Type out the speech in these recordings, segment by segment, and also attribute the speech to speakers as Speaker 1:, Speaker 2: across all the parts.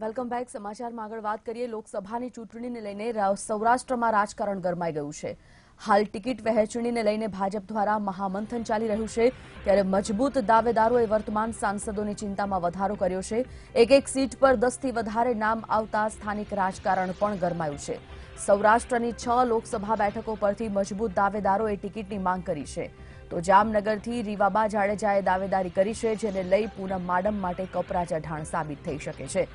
Speaker 1: Welcome back. સમાચારમાં આગળ વાત કરીએ. લોકસભાની ચૂંટણીને લઈને સૌરાષ્ટ્રમાં રાજકારણ ગરમાઈ ગયું છે. હાલ ટિકિટ વહેંચણીને લઈને ભાજપ દ્વારા મહામંથન ચાલી રહ્યું છે. ત્યારે મજબૂત દાવેદારોએ વર્તમાન સાંસદોની ચિંતામાં વધારો કર્યો છે. એક એક સીટ પર દસથી વધારે નામ આવતા સ્થાનિક રાજકારણ પણ ગરમાયું છે. સૌરાષ્ટ્રની છ લોકસભા બેઠકો પરથી મજબૂત દાવેદારોએ ટિકિટની માંગ કરી છે. તો જામનગરથી રીવાબા જાડેજાએ દાવેદારી કરી છે, જેને લઈ પૂનમ માડમ માટે કપરા ચઢાણ સાબિત થઈ શકે છે.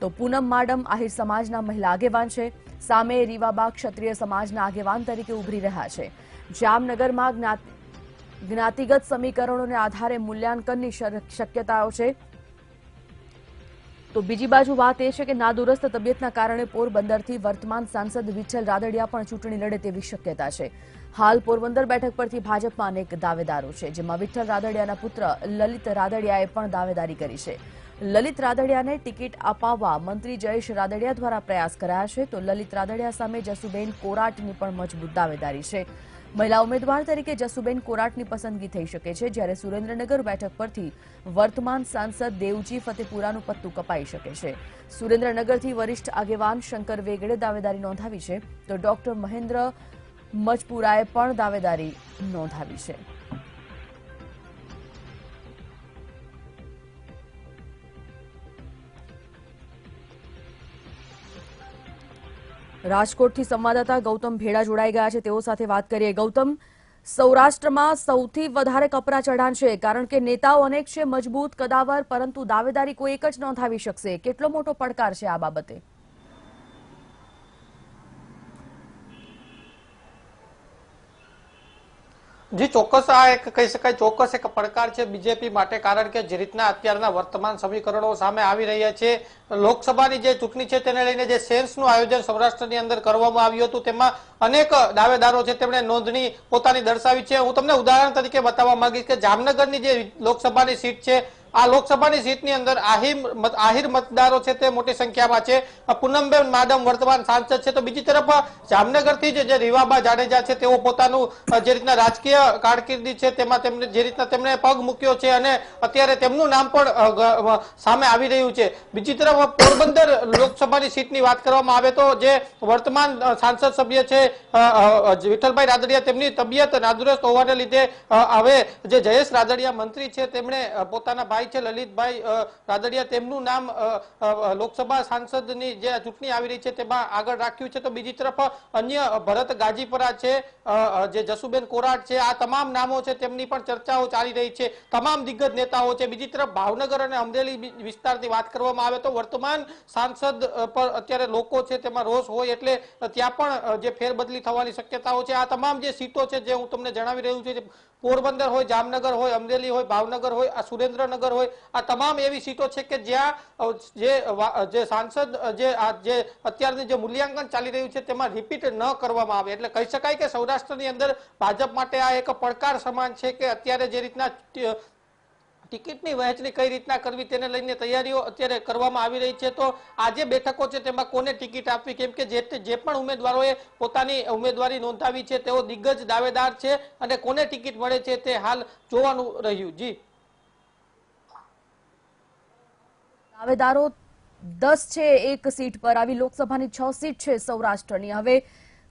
Speaker 1: તો પૂનમ માડમ આહિર સમાજના મહિલા આગેવાન છે. સામે રીવાબા ક્ષત્રિય સમાજના આગેવાન તરીકે ઉભરી રહ્યા છે. જામનગરમાં જ્ઞાતિગત સમીકરણોને આધારે મૂલ્યાંકનની શક્યતાઓ છે. તો બીજી બાજુ વાત એ છે કે નાદુરસ્ત તબિયતના કારણે પોરબંદરથી વર્તમાન સાંસદ વિઠ્ઠલ રાદડિયા પણ ચૂંટણી લડે તેવી શક્યતા છે. હાલ પોરબંદર બેઠક પરથી ભાજપમાં અનેક દાવેદારો છે, જેમાં વિઠ્ઠલ રાદડિયાના પુત્ર લલિત રાદડિયાએ પણ દાવેદારી કરી છે. લલિત રાદડિયાને ટિકિટ અપાવવા મંત્રી જયેશ રાદડિયા દ્વારા પ્રયાસ કરાયા છે, તો લલિત રાદડિયા સામે જસુબેન કોરાટની પણ મજબૂત દાવેદારી છે. મહિલા ઉમેદવાર તરીકે જસુબેન કોરાટની પસંદગી થઈ શકે છે, જ્યારે સુરેન્દ્રનગર બેઠક પરથી વર્તમાન સાંસદ દેવજી ફતેપુરાનું પત્તું કપાઈ શકે છે. સુરેન્દ્રનગરથી વરિષ્ઠ આગેવાન શંકર વેગડે દાવેદારી નોંધાવી છે, તો ડોક્ટર મહેન્દ્ર મજપુરાએ પણ દાવેદારી નોંધાવી છે. રાજકોટથી સંવાદદાતા ગૌતમ ભેડા જોડાઈ ગયા છે. તેઓ સાથે વાત કરીએ. ગૌતમ, સૌરાષ્ટ્રમાં સૌથી વધારે કપરા ચઢાણ છે. કારણ કે નેતાઓ અનેક છે, મજબૂત, કદાવર, પરંતુ દાવેદારી કોઈ એક જ નોંધાવી શકશે. કેટલો મોટો પડકાર છે આ બાબતે?
Speaker 2: જી, ચોક્કસ આ એક કહી શકાય, ચોક્કસ એક પડકાર છે બીજેપી માટે, કારણ કે જે રીતના અત્યારના વર્તમાન સમીકરણો સામે આવી રહ્યા છે, લોકસભાની જે ચૂંટણી છે તેને લઈને જે સેન્સનું આયોજન સૌરાષ્ટ્રની અંદર કરવામાં આવ્યું હતું, તેમાં અનેક દાવેદારો છે તેમણે નોંધણી પોતાની દર્શાવી છે. હું તમને ઉદાહરણ તરીકે બતાવવા માંગીશ કે જામનગરની જે લોકસભાની સીટ છે આ લોકસભાની સીટની અંદર આહિર મત- મતદારો છે તે મોટી સંખ્યામાં છે. પૂનમબેન માડમ વર્તમાન સાંસદ છે. તો બીજી તરફ જામનગરથી જે રીવાબા જાડેજા છે, તેઓ પોતાનું જે રીતના રાજકીય કારકિર્દી છે, તેમાં તેમને, જે રીતના તેમણે પગ મૂક્યો છે અને અત્યારે તેમનું નામ પણ સામે આવી રહ્યું છે. બીજી તરફ, પોરબંદર લોકસભાની સીટની વાત કરવામાં આવે તો જે વર્તમાન સાંસદ સભ્ય છે વિઠ્ઠલભાઈ રાદડિયા, તેમની તબિયત નાદુરસ્ત હોવાને લીધે હવે જે જયેશ રાદડિયા મંત્રી છે, તેમણે પોતાના ભાઈ છે, લલિતભાઈ રાદડિયા, તેમનું નામ લોકસભા સાંસદની જે ચૂંટણી આવી રહી છે, તેમાં આગળ રાખ્યું છે. તો બીજી તરફ, અન્ય ભરત ગાજીપરા છે જે જસુબેન કોરાટ છે, આ તમામ નામો છે, તેમની પણ ચર્ચાઓ ચાલી રહી છે. તમામ દિગ્ગજ નેતાઓ છે. બીજી તરફ, ભાવનગર અને અમરેલી વિસ્તારની વાત કરવામાં આવે તો વર્તમાન સાંસદ પર અત્યારે લોકો છે, તેમાં રોષ હોય એટલે ત્યાં પણ જે ફેરબદલી થવાની શક્યતાઓ છે. આ તમામ જે સીટો છે, જે હું તમને જણાવી રહ્યું છું પોરબંદર હોય, જામનગર હોય, અમરેલી હોય, ભાવનગર હોય, આ સુરેન્દ્રનગર હોય. આ તમામ એવી સીટો છે કે જ્યાં જે સાંસદ જે જે અત્યારની જે મૂલ્યાંકન ચાલી રહ્યું છે તેમાં રિપીટ ન કરવામાં આવે. એટલે કહી શકાય કે સૌરાષ્ટ્રની અંદર ભાજપ માટે આ એક પડકાર સમાન છે કે અત્યારે જે રીતના ટિકિટની વહેંચણી કઈ રીતના કરવી તેને લઈને તૈયારીઓ અત્યારે કરવામાં આવી રહી છે. તો આ જે બેઠકો છે તેમાં કોને ટિકિટ આપવી? કેમ કે જે જે પણ ઉમેદવારોએ પોતાની ઉમેદવારી નોંધાવી છે તેઓ દિગ્ગજ દાવેદાર છે અને કોને ટિકિટ મળે છે તે હાલ જોવાનું રહ્યું. જી.
Speaker 1: દાવેદારો દસ છે, એક સીટ પર આવી. લોકસભાની છ સીટ છે સૌરાષ્ટ્રની. હવે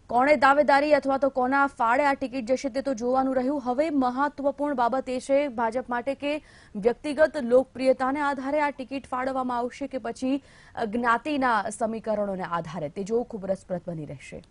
Speaker 1: કોણે દાવેદારી અથવા તો કોના ફાળે આ ટિકિટ જશે તે તો જોવાનું રહ્યું. હવે મહત્વપૂર્ણ બાબત એ છે ભાજપ માટે કે વ્યક્તિગત લોકપ્રિયતાને આધારે આ ટિકિટ ફાળવવામાં આવશે કે પછી જ્ઞાતિના સમીકરણોને આધારે. તે જોવું ખૂબ રસપ્રદ બની રહેશે.